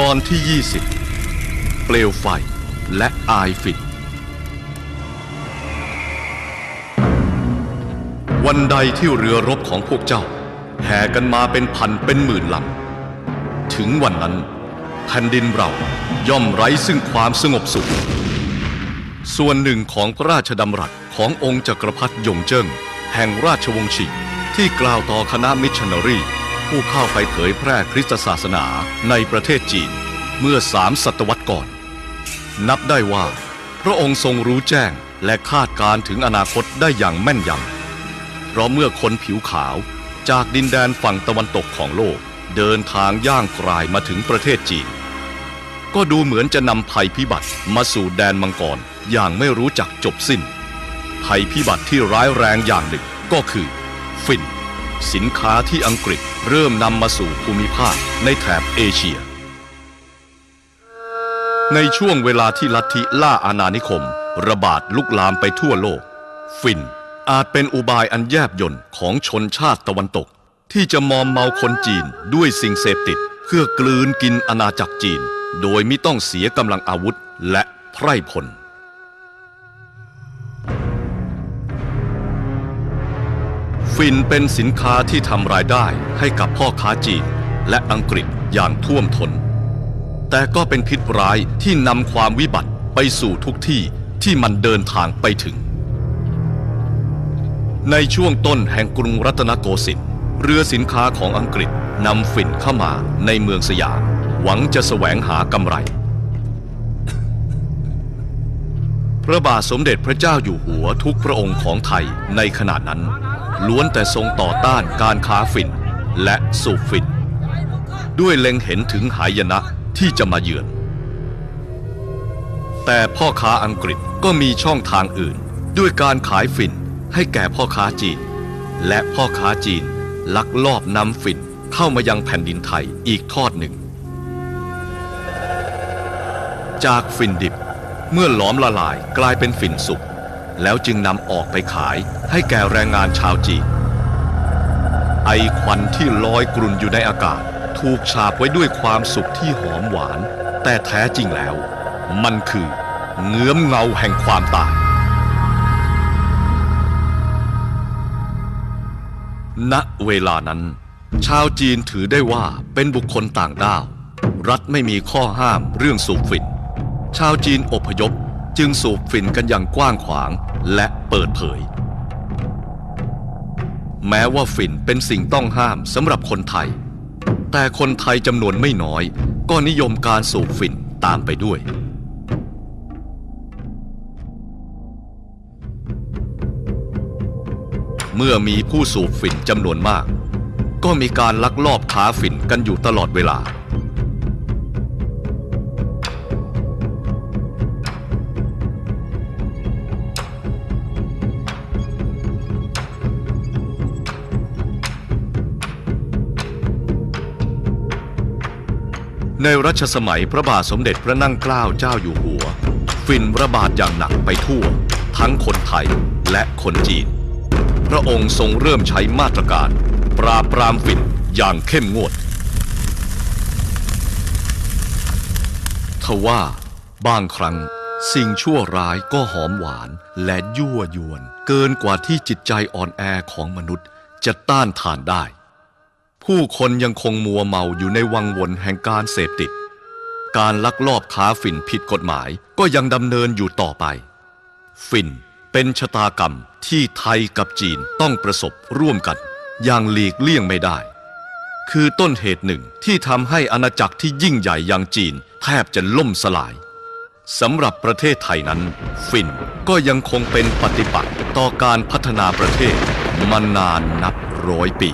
ตอนที่ 20 เปลวไฟและอายฝิ่นวันใดที่เรือรบของพวกเจ้า แห่กันมาเป็นพันเป็นหมื่นลำ ถึงวันนั้น แผ่นดินเราย่อมไร้ซึ่งความสงบสุข ส่วนหนึ่งของพระราชดำรัสขององค์จักรพรรดิยงเจิ้ง แห่งราชวงศ์ชิงที่กล่าวต่อคณะมิชชันนารี ผู้เข้าไปเผยแพร่คริสตศาสนาในประเทศจีนเมื่อสามศตวรรษก่อน นับได้ว่า พระองค์ทรงรู้แจ้งและคาดการ์ถึงอนาคตได้อย่างแม่นยำเพราะเมื่อคนผิวขาวจากดินแดนฝั่งตะวันตกของโลกเดินทางย่างกรายมาถึงประเทศจีน ก็ดูเหมือนจะนำภัยพิบัติมาสู่แดนมังกรอย่างไม่รู้จักจบสิ้น ภัยพิบัติที่ร้ายแรงอย่างหนึ่งก็คือ ฟิน สินค้าที่อังกฤษ เริ่มนำมาสู่ภูมิภาคในแถบเอเชีย ในช่วงเวลาที่ลัทธิล่าอาณานิคม ระบาดลุกลามไปทั่วโลก ฟินอาจเป็นอุบายอันแยบยลของชนชาติตะวันตก ที่จะมอมเมาคนจีนด้วยสิ่งเสพติด เพื่อกลืนกินอาณาจักรจีน โดยไม่ต้องเสียกำลังอาวุธและไพร่พล ฟินเป็นสินค้าที่ทำรายได้ให้กับพ่อค้าจีนและอังกฤษอย่างท่วมทนแต่ก็เป็นพิษร้ายที่นำความวิบัติไปสู่ทุกที่ที่มันเดินทางไปถึง ในช่วงต้นแห่งกรุงรัตนโกสินทร์เรือสินค้าของอังกฤษนำฝิ่นเข้ามาในเมืองสยาม หวังจะแสวงหากำไร พระบาทสมเด็จพระเจ้าอยู่หัวทุกพระองค์ของไทยในขณะนั้น ล้วนแต่ทรงต่อต้านการค้าฝิ่นและสูบฝิ่นด้วยเล็งเห็นถึงหายนะที่จะมาเยือน แต่พ่อค้าอังกฤษก็มีช่องทางอื่น ด้วยการขายฝิ่นให้แก่พ่อค้าจีน และพ่อค้าจีนลักลอบนำฝิ่นเข้ามายังแผ่นดินไทยอีกทอดหนึ่ง จากฝิ่นดิบเมื่อหลอมละลายกลายเป็นฝิ่นสุก แล้วจึงนำออกไปขายให้แก่แรงงานชาวจีน ไอควันที่ลอยกลุ่นอยู่ในอากาศ ถูกฉาบไว้ด้วยความสุขที่หอมหวาน แต่แท้จริงแล้ว มันคือเงื้อมเงาแห่งความตาย ณ เวลานั้น ชาวจีนถือได้ว่าเป็นบุคคลต่างด้าว รัฐไม่มีข้อห้ามเรื่องสูบฝิ่น ชาวจีนอพยพ จึงสูบฝิ่นกันอย่างกว้างขวางและเปิดเผย แม้ว่าฝิ่นเป็นสิ่งต้องห้ามสำหรับคนไทย แต่คนไทยจำนวนไม่น้อย ก็นิยมการสูบฝิ่นตามไปด้วย เมื่อมีผู้สูบฝิ่นจำนวนมาก ก็มีการลักลอบค้าฝิ่นกันอยู่ตลอดเวลา ในรัชสมัยพระบาทสมเด็จพระนั่งเกล้าเจ้าอยู่หัวฝิ่นระบาดอย่างหนักไปทั่ว ทั้งคนไทยและคนจีน พระองค์ทรงเริ่มใช้มาตรการ ปราบปรามฝิ่นอย่างเข้มงวดทว่าบางครั้งสิ่งชั่วร้ายก็หอมหวานและยั่วยวน เกินกว่าที่จิตใจอ่อนแอของมนุษย์จะต้านทานได้ ผู้คนยังคงมัวเมาอยู่ในวังวนแห่งการเสพติด การลักลอบค้าฝิ่นผิดกฎหมายก็ยังดำเนินอยู่ต่อไป ฝิ่นเป็นชะตากรรมที่ไทยกับจีนต้องประสบร่วมกัน อย่างหลีกเลี่ยงไม่ได้ คือต้นเหตุหนึ่งที่ทำให้อาณาจักรที่ยิ่งใหญ่อย่างจีนแทบจะล่มสลายสำหรับประเทศไทยนั้น ฝิ่นก็ยังคงเป็นปฏิปักษ์ต่อการพัฒนาประเทศมานานนับร้อยปี